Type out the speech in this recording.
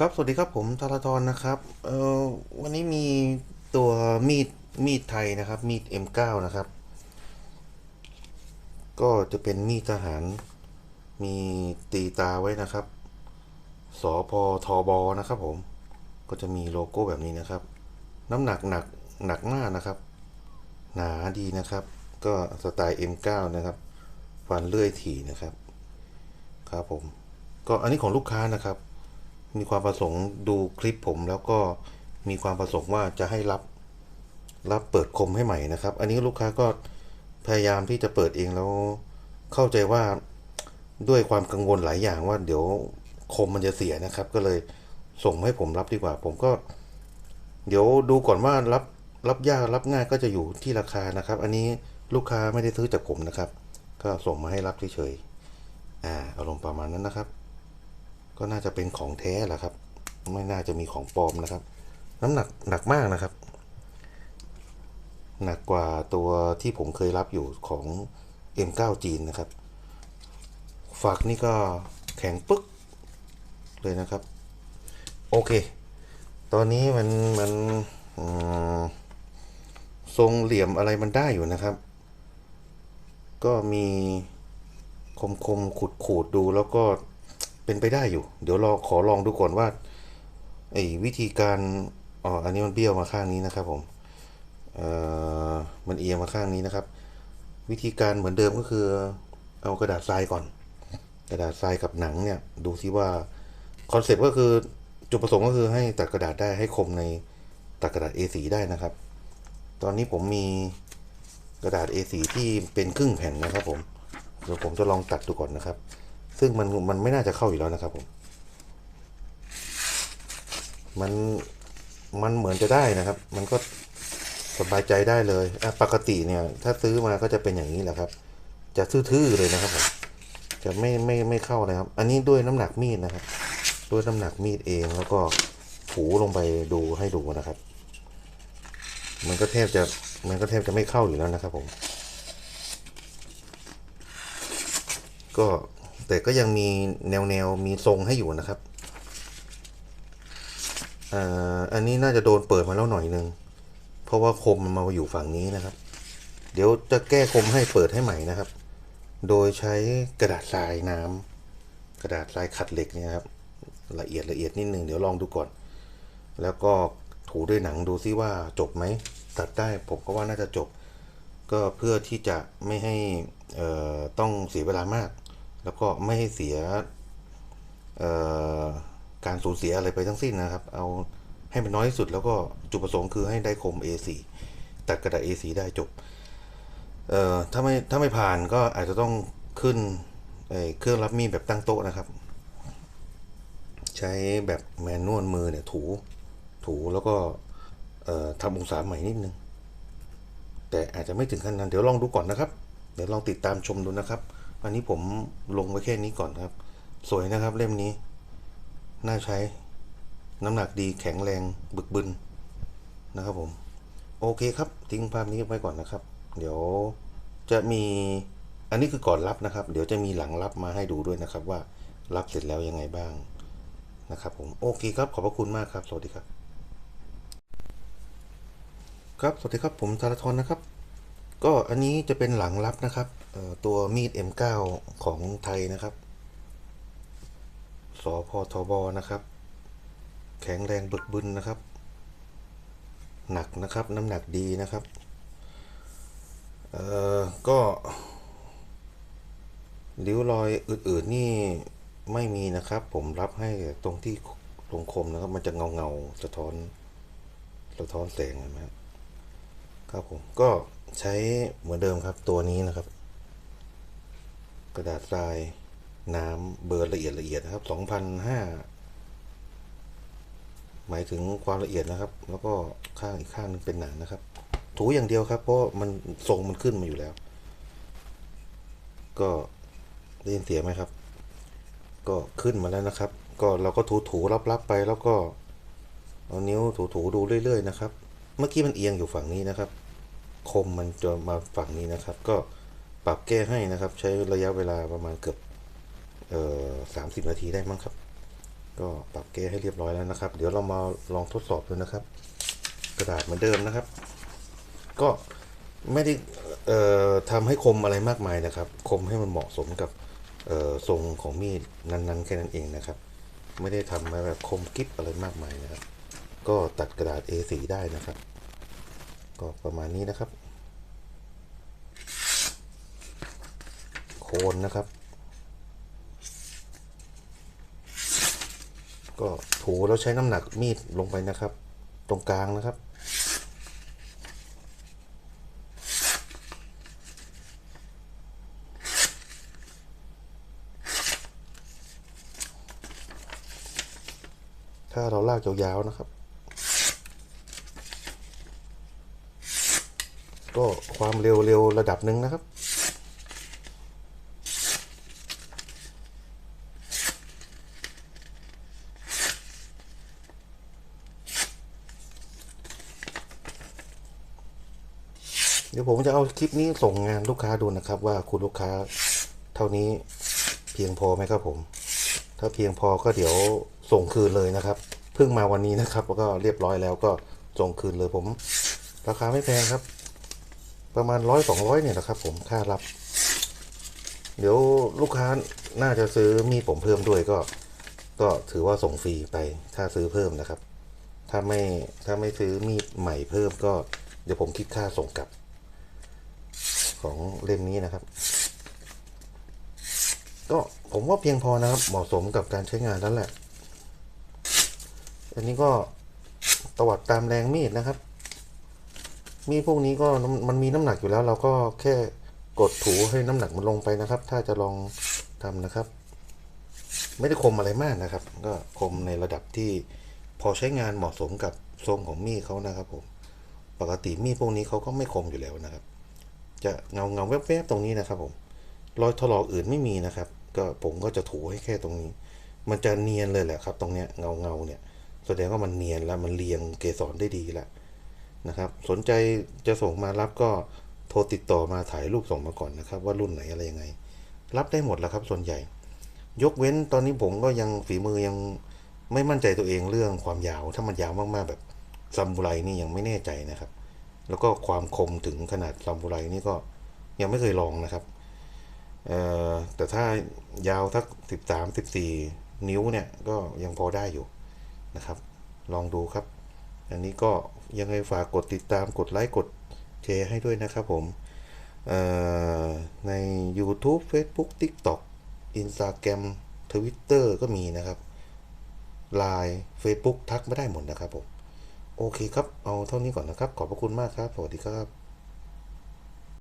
ครับ สวัสดีครับผมธารทรนะครับเอ่อวันนี้มีตัวมีดมีดไทยนะครับ มีด M9 นะครับ ก็จะเป็นมีดทหาร มีตีตาไว้นะครับ สพทบนะครับผม ก็จะมีโลโก้แบบนี้นะครับ น้ำหนักหนักหนักมากนะครับ หนาดีนะครับ ก็สไตล์ M9 นะครับฟันเลื่อยถี่นะครับ ครับผม ก็อันนี้ของลูกค้านะครับ มีความประสงค์ดูคลิปผม แล้วก็มีความประสงค์ว่าจะให้รับรับเปิดคมให้ใหม่นะครับ อันนี้ลูกค้าก็พยายามที่จะเปิดเองแล้วเข้าใจว่าด้วยความกังวลหลายอย่างว่า เดี๋ยวคมมันจะเสียนะครับ ก็เลยส่งให้ผมรับดีกว่า ผมก็ เดี๋ยวดูก่อนว่ารับรับยากรับง่ายก็จะอยู่ที่ราคานะครับ อันนี้ลูกค้าไม่ได้ซื้อจากผมนะครับ ก็ส่งมาให้รับเฉยๆอ่าอารมณ์ประมาณนั้นนะครับ ก็น่าจะเป็นของแท้แหละครับ ไม่น่าจะมีของปลอมนะครับ น้ำหนักหนักมากนะครับ หนักกว่าตัวที่ผมเคยรับอยู่ของ M9 จีนนะครับ ฝักนี่ก็แข็งปึ๊กเลยนะครับ โอเค ตอนนี้มันมันทรงเหลี่ยมอะไรมันได้อยู่นะครับ ก็มีคมคมขูดขูดดูแล้วก็ เป็นไปได้อยู่ เดี๋ยวเรอขอลองดูก่อนว่าไอ้วิธีการอ๋ออันนี้มันเบี้ยวมาข้างนี้นะครับผมเอ่อมันเอียงมาข้างนี้นะครับ วิธีการเหมือนเดิมก็คือ เอากระดาษทรายก่อน กระดาษทรายกับหนังเนี่ยดูซิว่าคอนเซ็ปต์ก็คือจุดประสงค์ก็คือให้ตัดกระดาษได้ให้คมในตัดกระดาษ A4 ได้นะครับ ตอนนี้ผมมีกระดาษ A4 ที่เป็นครึ่งแผ่นนะครับผมเดี๋ยวผมจะลองตัดดูก่อนนะครับ ซึ่งมันมันไม่น่าจะเข้าอยู่แล้วนะครับผม มันมันเหมือนจะได้นะครับ มันก็สบายใจได้เลยอะปกติเนี่ย ถ้าซื้อมาก็จะเป็นอย่างนี้แหละครับ จะทื่อๆเลยนะครับผม จะไม่ไม่ไม่เข้านะครับ อันนี้ด้วยน้ำหนักมีดนะครับ ด้วยน้ำหนักมีดเองแล้วก็ถูลงไปดูให้ดูนะครับ มันก็แทบจะมันก็แทบจะไม่เข้าอยู่แล้วนะครับผม ก็ แต่ก็ยังมีแนวแนวมีทรงให้อยู่นะครับอ่าอันนี้น่าจะโดนเปิดมาแล้วหน่อยนึง เพราะว่าคมมันมาอยู่ฝั่งนี้นะครับ เดี๋ยวจะแก้คมให้เปิดให้ใหม่นะครับ โดยใช้กระดาษทรายน้ำกระดาษทรายขัดเหล็กเนี่ยครับ ละเอียดละเอียดนิดนึงเดี๋ยวลองดูก่อน แล้วก็ถูด้วยหนังดูซิว่าจบไหม ตัดได้ผมก็ว่าน่าจะจบ ก็เพื่อที่จะไม่ให้ต้องเสียเวลามาก แล้วก็ไม่ให้เสียการสูญเสียอะไรไปทั้งสิ้นนะครับ เอาให้มันน้อยที่สุดแล้วก็จุดประสงค์คือให้ได้คม A4 ตัดกระดาษ A4 ได้จบเอ่อถ้าไม่ถ้าไม่ผ่านก็อาจจะต้องขึ้นเครื่องรับมีดแบบตั้งโต๊ะนะครับ ใช้แบบแมนนวลมือเนี่ยถูถูแล้วก็ทำองศาใหม่นิดนึง แต่อาจจะไม่ถึงขั้นนั้น เดี๋ยวลองดูก่อนนะครับ เดี๋ยวลองติดตามชมดูนะครับ อันนี้ผมลงไว้แค่นี้ก่อนครับ สวยนะครับเล่มนี้ น่าใช้ น้ำหนักดีแข็งแรงบึกบึนนะครับผม โอเคครับ ทิ้งภาพนี้ไว้ก่อนนะครับ เดี๋ยวจะมี อันนี้คือก่อนรับนะครับ เดี๋ยวจะมีหลังรับมาให้ดูด้วยนะครับว่ารับเสร็จแล้วยังไงบ้างนะครับผมโอเคครับขอบพระคุณมากครับ สวัสดีครับ ครับสวัสดีครับผมธารทรนะครับ ก็อันนี้จะเป็นหลังรับนะครับตัวมีด M9 ของไทยนะครับ สพทบนะครับ แข็งแรงบึกบึนนะครับ หนักนะครับน้ำหนักดีนะครับ เอ่อ ก็ริ้วรอยอื่นๆนี่ไม่มีนะครับ ผมรับให้ตรงที่ตรงคมนะครับ มันจะเงาเงาๆสะท้อน สะท้อนแสงนไหมครับ ครับผมก็ใช้เหมือนเดิมครับตัวนี้นะครับ กระดาษทรายน้ำเบอร์ละเอียดละเอียดนะครับ2,005หมายถึงความละเอียดนะครับ แล้วก็ข้างอีกข้างนึงเป็นหนังนะครับ ถูอย่างเดียวครับ เพราะมันทรงมันขึ้นมาอยู่แล้ว ก็ได้ยินเสียงไหมครับ ก็ขึ้นมาแล้วนะครับ ก็เราก็ถูถูรับๆไปแล้วก็เอานิ้วถูถูๆดูเรื่อย ๆ นะครับ เมื่อกี้มันเอียงอยู่ฝั่งนี้นะครับ คมมันจะมาฝั่งนี้นะครับ ก็ปรับแก้ให้นะครับ ใช้ระยะเวลาประมาณเกือบเอ่อสามสิบนาทีได้มั้งครับ ก็ปรับเกจให้เรียบร้อยแล้วนะครับ เดี๋ยวเรามาลองทดสอบดูนะครับ กระดาษเหมือนเดิมนะครับ ก็ไม่ได้เอ่อทำให้คมอะไรมากมายนะครับ คมให้มันเหมาะสมกับเอ่อทรงของมีดนั้นๆแค่นั้นเองนะครับ ไม่ได้ทำมาแบบคมกิ๊บอะไรมากมายนะครับ ก็ตัดกระดาษ A4 ได้นะครับ ก็ประมาณนี้นะครับ โคนนะครับ ก็ถูแล้วใช้น้ำหนักมีดลงไปนะครับ ตรงกลางนะครับถ้าเราลากยาวๆนะครับ ก็ความเร็วๆระดับหนึ่งนะครับ เดี๋ยวผมจะเอาคลิปนี้ส่งงานลูกค้าดูนะครับ ว่าคุณลูกค้าเท่านี้เพียงพอไหมครับผม ถ้าเพียงพอก็เดี๋ยวส่งคืนเลยนะครับ เพิ่งมาวันนี้นะครับ แล้วก็เรียบร้อยแล้วก็ส่งคืนเลยผม ราคาไม่แพงครับ ประมาณร้อยสองร้อยเนี่ยนะครับผมค่ารับ เดี๋ยวลูกค้าน่าจะซื้อมีดผมเพิ่มด้วยก็ ก็ถือว่าส่งฟรีไปถ้าซื้อเพิ่มนะครับ ถ้าไม่ถ้าไม่ซื้อมีดใหม่เพิ่มก็เดี๋ยวผมคิดค่าส่งกลับ ของเล่มนี้นะครับ ก็ผมว่าเพียงพอนะครับ เหมาะสมกับการใช้งานแล้วแหละ อันนี้ก็ตวัดตามแรงมีดนะครับ มีพวกนี้ก็มันมีน้ำหนักอยู่แล้ว เราก็แค่กดถูให้น้ำหนักมันลงไปนะครับ ถ้าจะลองทำนะครับ ไม่ได้คมอะไรมากนะครับ ก็คมในระดับที่พอใช้งานเหมาะสมกับทรงของมีดเขานะครับผมปกติมีดพวกนี้เขาก็ไม่คมอยู่แล้วนะครับ จะเงาเงาแวบๆตรงนี้นะครับผมรอยถลอกอื่นไม่มีนะครับ ก็ผมก็จะถูให้แค่ตรงนี้ มันจะเนียนเลยแหละครับ ตรงเนี้ยเงาเงาเนี่ย แสดงว่ามันเนียนแล้วมันเรียงเกสรได้ดีแล้ว นะครับ สนใจจะส่งมารับก็โทรติดต่อมาถ่ายรูปส่งมาก่อนนะครับ ว่ารุ่นไหนอะไรยังไง รับได้หมดแล้วครับ ส่วนใหญ่ ยกเว้นตอนนี้ผมก็ยังฝีมือยังไม่มั่นใจตัวเองเรื่องความยาว ถ้ามันยาวมากๆแบบซัมบูไรนี่ยังไม่แน่ใจนะครับ แล้วก็ความคมถึงขนาดซัมบูไรนี่ก็ยังไม่เคยลองนะครับเอ่อแต่ถ้ายาวสักสิบสามสิบสี่นิ้วเนี่ยก็ยังพอได้อยู่นะครับ ลองดูครับ อันนี้ก็ ยังไงฝากกดติดตามกดไลค์กดแชร์ให้ด้วยนะครับผมใน YouTube Facebook TikTok Instagram Twitter ก็มีนะครับ Line Facebook ทักไม่ได้หมดนะครับผม โอเคครับ เอาเท่านี้ก่อนนะครับ ขอบพระคุณมากครับ สวัสดีครับ